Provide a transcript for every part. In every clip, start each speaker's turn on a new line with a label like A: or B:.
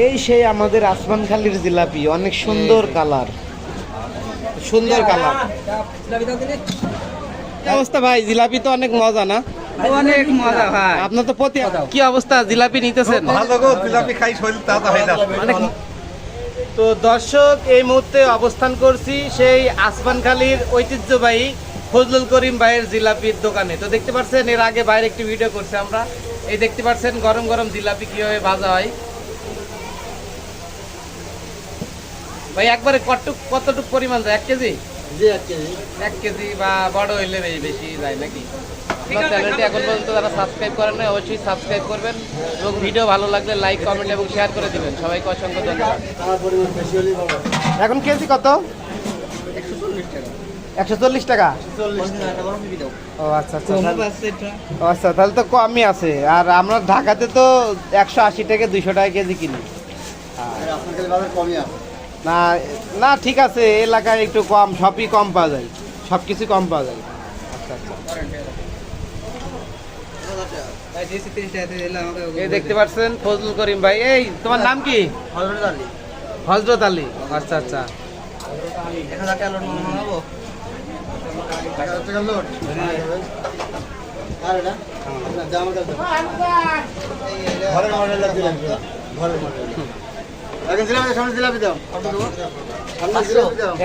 A: এই সেই আমাদের আসমান খালির জিলাপি অনেক সুন্দর কালার। সুন্দর কালার। অবস্থা ভাই? জিলাপি তো অনেক মজা না?
B: অনেক মজা ভাই।
A: আপনার তো প্রতি কি অবস্থা? জিলাপি নিতেছেন?
C: ভালো গো জিলাপি খাই শরীর তাজা হয়ে যাচ্ছে।
A: তো দর্শক এই মুহূর্তে অবস্থান করছি সেই আসমানখালির ঐতিহ্যবাহী ফজলুল করিম ভাইয়ের জিলাপির দোকানে। তো দেখতে পাচ্ছেন এর আগে বাইরে একটি ভিডিও করছি আমরা। এই দেখতে পাচ্ছেন গরম গরম জিলাপি কীভাবে ভাজা হয়। ভাই একবারে কতটুক কতটুক পরিমাণ যায়? এক কেজি? এক কেজি। বা বড় হইলে বেশি বেশি যায় নাকি? আপনার চ্যানেলটি এখন পর্যন্ত যারা সাবস্ক্রাইব করেন নাই অবশ্যই সাবস্ক্রাইব করবেন এবং ভিডিও ভালো লাগলে লাইক কমেন্ট এবং শেয়ার করে দিবেন। সবাইকে অসংখ্য ধন্যবাদ। এখন কেজি কত? একশো চল্লিশ টাকা। ও আচ্ছা আচ্ছা। আচ্ছা তাহলে তো কমই আছে। আর আমরা ঢাকাতে তো একশো আশি থেকে দুইশো টাকা কেজি কিনি। না না ঠিক আছে এলাকায় একটু কম সবই কম পাওয়া যায়। সব কিছু কম পাওয়া যায়। আচ্ছা আচ্ছা। এই দেখতে পাচ্ছেন ফজলুল করিম ভাই। এই তোমার নাম কি? হজরত আলী। আচ্ছা আচ্ছা।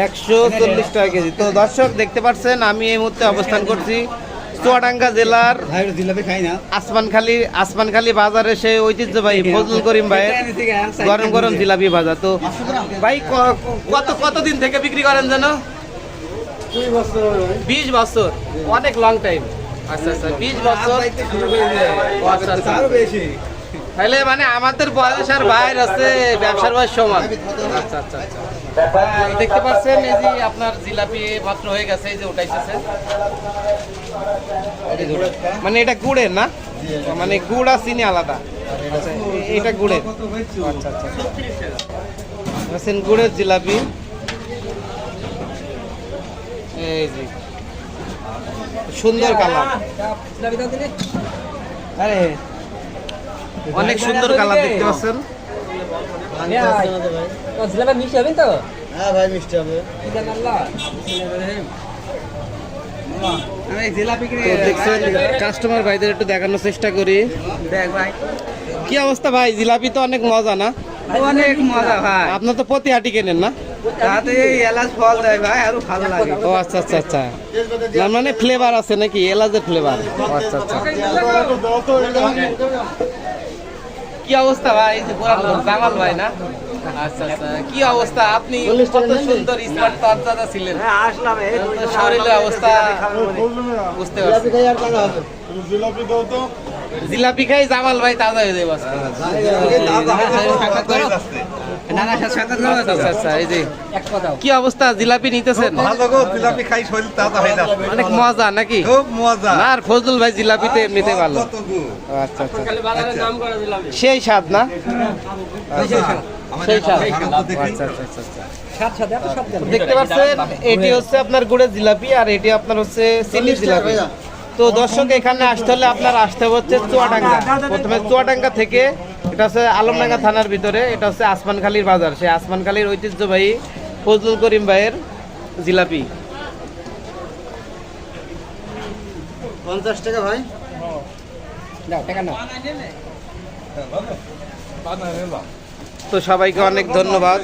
A: একশো চল্লিশ টাকা কেজি। তো দর্শক দেখতে পাচ্ছেন আমি এই মুহূর্তে অবস্থান করছি চুয়াডাঙ্গা জেলার আসমানখালি আসমানখালি বাজারে সেই ঐতিহ্যবাহী ফজলুল করিম ভাইয়ের গরম গরম জিলাপি ভাজা তো ভাই কত কতদিন থেকে বিক্রি করেন যেন? বিশ বছর। অনেক লং টাইম আচ্ছা আচ্ছা বিশ বছর। আচ্ছা আচ্ছা। তাহলে মানে আমাদের বয়স আর বাইর আছে, ব্যবসার বয়স সমান। আচ্ছা আচ্ছা আচ্ছা। দেখতে পাচ্ছেন, এই যে আপনার জিলাপি মাত্র হয়ে গেছে, এই যে উঠাইতেছে। মানে এটা গুড়ের না? মানে গুড় আর চিনি আলাদা। আচ্ছা এটা গুড়ের। আচ্ছা আচ্ছা আচ্ছা। গুড়ের জিলাপি। এই যে। সুন্দর কালার। আরে অনেক সুন্দর কালার দেখতে পাচ্ছেন।
B: মিষ্টি তো?
D: হ্যাঁ ভাই মিষ্টি হবে।
A: কাস্টমার ভাইদের একটু দেখানোর চেষ্টা করি।
B: দেখ ভাই।
A: কি অবস্থা ভাই? জিলাপি তো অনেক মজা না?
B: অনেক মজা ভাই।
A: আপনার তো প্রতি হাটি কেনেন না?
B: তাতে এলাচ ফল দেয় ভাই আরও ভালো লাগে।
A: ও আচ্ছা আচ্ছা আচ্ছা। না মানে ফ্লেভার আছে নাকি? এলাচের ফ্লেভার আচ্ছা আচ্ছা। কি অবস্থা ভাই এই যে জামাল ভাই না আচ্ছা আচ্ছা কি অবস্থা আপনি কত সুন্দর স্মার্ট ছিলেন শরীরের অবস্থা বুঝতে পারছি
D: খাই আর টাকা হবে
A: জিলাপি খাই জামাল ভাই তাজা হয়ে যাবে আচ্ছা আচ্ছা কি অবস্থা জিলাপি নিতেছেন? অনেক মজা নাকি?
C: খুব মজা।
A: আর ফজলুল ভাই জিলাপিতে এমনিতে ভালো। আচ্ছা আচ্ছা। সেই স্বাদ না? সেই স্বাদ। আচ্ছা। আচ্ছা আচ্ছা আচ্ছা
B: সাত সাথে এত সব দেন
A: দেখতে পাচ্ছেন এটি হচ্ছে আপনার গুড়ের জিলাপি আর এটি আপনার হচ্ছে চিনি জিলাপি। তো দর্শক এখানে আসতে হলে আপনার আসতে হবে হচ্ছে চুয়াডাঙ্গা। প্রথমে চুয়াডাঙ্গা থেকে এটা হচ্ছে আলমডাঙ্গা থানার ভিতরে এটা হচ্ছে আসমানখালির বাজার। সেই আসমানখালির ঐতিহ্যবাহী ফজলুল করিম ভাইয়ের জিলাপি।
D: পঞ্চাশ টাকা ভাই।
B: টাকা নাও।
A: তো সবাইকে অনেক ধন্যবাদ।